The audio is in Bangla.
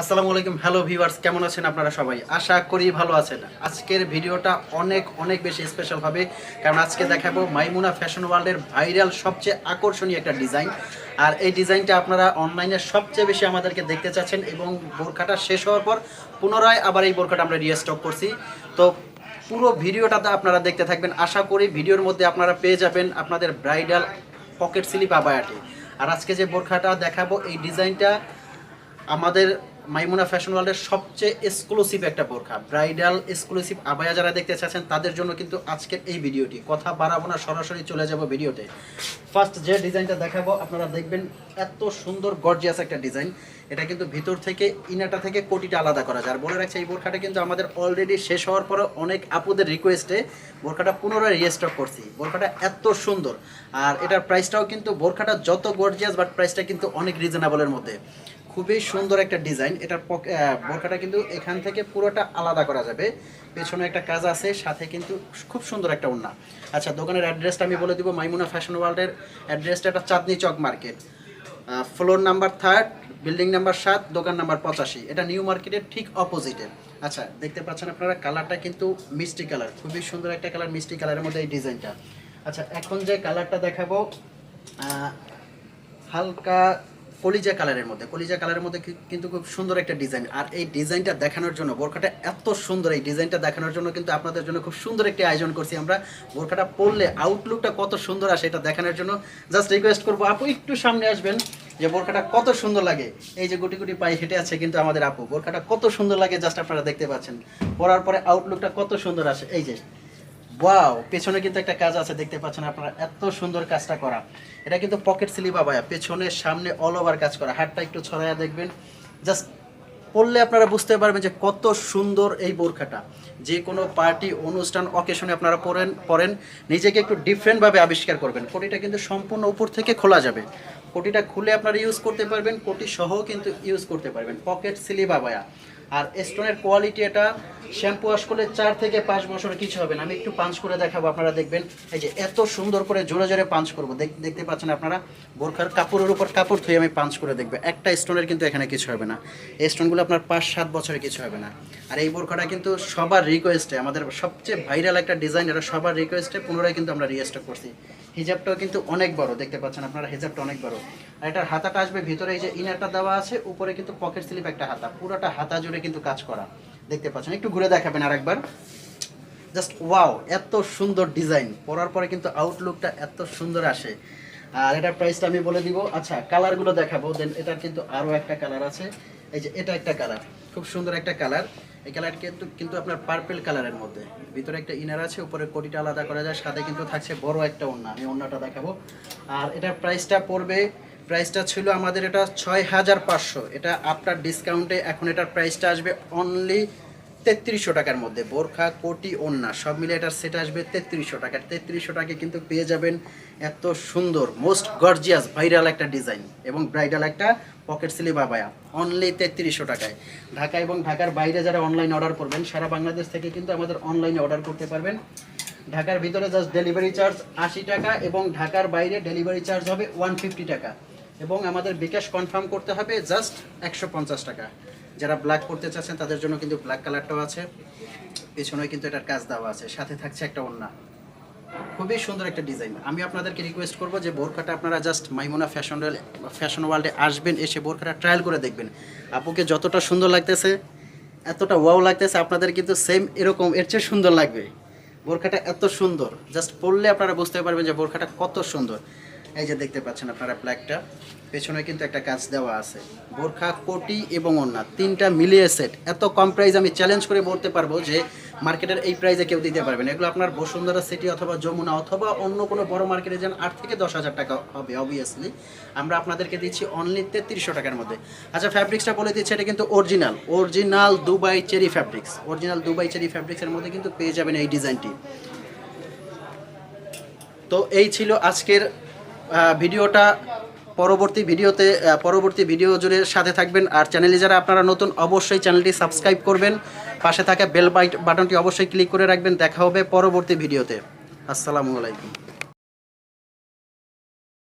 আসসালামু আলাইকুম। হ্যালো ভিউয়ার্স কেমন আছেন আপনারা সবাই? আশা করি ভালো আছেন। আজকের ভিডিওটা অনেক অনেক বেশি স্পেশাল হবে। কারণ আজকে দেখাবো মাইমুনা ফ্যাশন ওয়ার্ল্ডের ভাইরাল সবচেয়ে আকর্ষণীয় একটা ডিজাইন আর এই ডিজাইনটা আপনারা অনলাইনে সবচেয়ে বেশি আমাদেরকে দেখতে চাচ্ছেন এবং বোরখাটা শেষ হওয়ার পর পুনরায় আবার এই বোরখাটা আমরা রিস্টক করছি। তো পুরো ভিডিওটাতে আপনারা দেখতে থাকবেন। আশা করি ভিডিওর মধ্যে আপনারা পেয়ে যাবেন আপনাদের ব্রাইডাল পকেট স্লিপ আবায়াটি আর আজকে যে বোরখাটা দেখাবো, এই ডিজাইনটা আমাদের মাইমুনা ফ্যাশন ওয়ার্ল্ডের সবচেয়ে এক্সক্লুসিভ একটা বোরখা। ব্রাইডাল এক্সক্লুসিভ আবায়া যারা দেখতে চাচ্ছেন, তাদের জন্য কিন্তু আজকের এই ভিডিওটি। কথা বাড়াবো না, সরাসরি চলে যাব ভিডিওতে। ফার্স্ট যে ডিজাইনটা দেখাবো, আপনারা দেখবেন এত সুন্দর গর্জিয়াস একটা ডিজাইন। এটা কিন্তু ভিতর থেকে ইনাটা থেকে কোটিটা আলাদা করা যায়। আর বলে রাখছে, এই বোরখাটা কিন্তু আমাদের অলরেডি শেষ হওয়ার পরে অনেক আপুদের রিকোয়েস্টে বোরখাটা পুনরায় রিস্টক করছি। বোরখাটা এত সুন্দর। আর এটার প্রাইসটাও কিন্তু বোরখাটা যত গর্জিয়াস বাট প্রাইসটা কিন্তু অনেক রিজনেবলের মধ্যে। খুবই সুন্দর একটা ডিজাইন। এটার আহ, কিন্তু এখান থেকে পুরোটা আলাদা করা যাবে। পেছনে একটা কাজ আছে সাথে কিন্তু খুব সুন্দর একটা ওড়না। আচ্ছা দোকানের অ্যাড্রেসটা আমি বলে দিব মাইমুনা ফ্যাশন ওয়ার্ল্ডের অ্যাড্রেসটা একটা Chandni Chowk market. Floor number third building number সাত দোকান নাম্বার পঁচাশি। এটা নিউ মার্কেটের ঠিক অপোজিটে। আচ্ছা দেখতে পাচ্ছেন আপনারা কালারটা কিন্তু মিষ্টি কালার। খুবই সুন্দর একটা কালার মিষ্টি কালারের মধ্যে এই ডিজাইনটা। আচ্ছা এখন যে কালারটা দেখাবো হালকা কলিজা কালারের মধ্যে। কলিজা কালারের মধ্যে কিন্তু খুব সুন্দর একটা ডিজাইন। আর এই ডিজাইনটা দেখানোর জন্য বোরখাটা এত সুন্দর, এই ডিজাইনটা দেখানোর জন্য কিন্তু আপনাদের জন্য খুব সুন্দর একটি আয়োজন করছি আমরা। বোরখাটা পরলে আউটলুকটা কত সুন্দর আসে এটা দেখানোর জন্য জাস্ট রিকোয়েস্ট করব। আপু, একটু সামনে আসবেন যে বোরখাটা কত সুন্দর লাগে। এই যে গুটি গুটি পায়ে হেঁটে আছে কিন্তু আমাদের আপু। বোরখাটা কত সুন্দর লাগে জাস্ট আপনারা দেখতে পাচ্ছেন। পরার পরে আউটলুকটা কত সুন্দর আসে। এই যে ওয়াও পেছনে কিন্তু একটা কাজ আছে, দেখতে পাচ্ছেন আপনারা এত সুন্দর কাজটা করা। এটা কিন্তু পকেট স্লিপ আবায়া পেছনে, সামনে অল ওভার কাজ করা। হাতটা একটু ছড়াইয়া দেখবেন। জাস্ট পড়লে আপনারা বুঝতে পারবেন যে কত সুন্দর এই বোরখাটা। যে কোনো পার্টি, অনুষ্ঠান অকেশনে আপনারা পরেন পরেন নিজেকে একটু ডিফারেন্টভাবে আবিষ্কার করবেন। কোটিটা কিন্তু সম্পূর্ণ উপর থেকে খোলা যাবে। কোটিটা খুলে আপনারা ইউজ করতে পারবেন, কোটি সহ কিন্তু ইউজ করতে পারবেন। পকেট স্লিপ আবায়া আর স্টোনের কোয়ালিটি এটা শ্যাম্পু ওয়াশ করলে চার থেকে পাঁচ বছর কিছু হবে না। আমি একটু পাঞ্চ করে দেখাবো, আপনারা দেখবেন। এই যে এত সুন্দর করে জোরে জোরে পাঞ্চ করব। দেখতে পাচ্ছেন আপনারা? বোরখার কাপড়ের উপর কাপড় ধুয়ে আমি পাঞ্চ করে দেখব। একটা স্টোনের কিন্তু এখানে কিছু হবে না। এই স্টোনগুলো আপনার পাঁচ সাত বছরে কিছু হবে না। আর এই বোরখাটা কিন্তু সবার রিকোয়েস্টে আমাদের সবচেয়ে ভাইরাল একটা ডিজাইন এটা সবার রিকোয়েস্টে পুনরায় কিন্তু আমরা রিস্টক করছি। হিজাবটাও কিন্তু অনেক বড়, দেখতে পাচ্ছেন আপনারা? হিজাবটা অনেক বড়। আর এটার হাতাটা আসবে ভিতরে, এই যে ইনারটা দেওয়া আছে, উপরে কিন্তু পকেট স্লিপ একটা হাতা। পুরোটা হাতা জুড়ে কিন্তু কাজ করা। দেখতে পাচ্ছেন। একটু ঘুরে দেখাবেন আরেকবার। জাস্ট ওয়াও, এত সুন্দর ডিজাইন। পরার পরে কিন্তু আউটলুকটা এত সুন্দর আসে। আর এটার প্রাইসটা আমি বলে দিব। আচ্ছা কালারগুলো দেখাবো দেন এটার কিন্তু আরও একটা কালার আছে। এই যে এটা একটা কালার খুব সুন্দর একটা কালার এই কালার কিন্তু কিন্তু আপনার পার্পেল কালারের মধ্যে। ভিতরে একটা ইনার আছে উপরে কোটিটা আলাদা করা যায়, সাথে কিন্তু থাকছে বড় একটা ওড়না। আমি ওড়নাটা দেখাবো। আর এটার প্রাইসটা পড়বে প্রাইসটা ছিল আমাদের এটা ছয় হাজার পাঁচশো। এটা আপনার ডিসকাউন্টে এখন এটার প্রাইসটা আসবে অনলি তেত্রিশশো টাকার মধ্যে। বোরখা, কোটি, ওন্না, সব মিলে এটার সেট আসবে তেত্রিশশো টাকা। তেত্রিশশো টাকায় কিন্তু পেয়ে যাবেন এত সুন্দর মোস্ট গর্জিয়াস ভাইরাল একটা ডিজাইন এবং ব্রাইডাল একটা পকেট স্লিভ আবায়া। অনলি তেত্রিশশো টাকায়। ঢাকা এবং ঢাকার বাইরে যারা অনলাইন অর্ডার করবেন, সারা বাংলাদেশ থেকে কিন্তু আমাদের অনলাইনে অর্ডার করতে পারবেন। ঢাকার ভিতরে জাস্ট ডেলিভারি চার্জ আশি টাকা এবং ঢাকার বাইরে ডেলিভারি চার্জ হবে ওয়ান ফিফটি টাকা। এবং আমাদের বিকাশ কনফার্ম করতে হবে জাস্ট একশো পঞ্চাশ টাকা। যারা ব্ল্যাক করতে চাচ্ছেন, তাদের জন্য কিন্তু ব্ল্যাক কালারটাও আছে। পেছনে কিন্তু এটার কাজ দেওয়া আছে। সাথে থাকছে একটা ওড়না। খুবই সুন্দর একটা ডিজাইন। আমি আপনাদেরকে রিকোয়েস্ট করব যে বোরখাটা আপনারা জাস্ট মাইমোনা ফ্যাশন ফ্যাশন ওয়ার্ল্ডে আসবেন, এসে বোরখাটা ট্রায়াল করে দেখবেন। আপুকে যতটা সুন্দর লাগতেছে, এতটা ওয়াও লাগতেছে, আপনাদের কিন্তু সেম এরকম, এর চেয়ে সুন্দর লাগবে। বোরখাটা এত সুন্দর। জাস্ট পড়লে আপনারা বুঝতে পারবেন যে বোরখাটা কত সুন্দর। এই যে দেখতে পাচ্ছেন আপনারা ব্ল্যাকটা পেছনে কিন্তু একটা কাজ দেওয়া আছে। বোরখা, কোটি এবং ওন্না তিনটা মিলিয়ে সেট এত কম প্রাইস আমি চ্যালেঞ্জ করে বলতে পারব যে মার্কেটের এই প্রাইসে কেউ দিতে পারবে না। এগুলো আপনার বসুন্ধরা সিটি অথবা যমুনা অথবা অন্য কোনো বড় মার্কেটে যান আট থেকে দশ হাজার টাকা হবে অবভিয়াসলি আমরা আপনাদেরকে দিচ্ছি অনলি তেত্রিশশো টাকার মধ্যে। আচ্ছা ফ্যাব্রিক্সটা বলে দিচ্ছি, এটা কিন্তু original original Dubai cherry fabrics original Dubai cherry ফ্যাব্রিক্সের মধ্যে কিন্তু পেয়ে যাবেন এই ডিজাইনটি তো এই ছিল আজকের ভিডিওটা পরবর্তী ভিডিওতে পরবর্তী ভিডিও জুড়ে সাথে থাকবেন। আর চ্যানেলে যারা আপনারা নতুন, অবশ্যই চ্যানেলটি সাবস্ক্রাইব করবেন। পাশে থাকা বেল বাটনটি অবশ্যই ক্লিক করে রাখবেন। দেখা হবে পরবর্তী ভিডিওতে। আসসালামু আলাইকুম।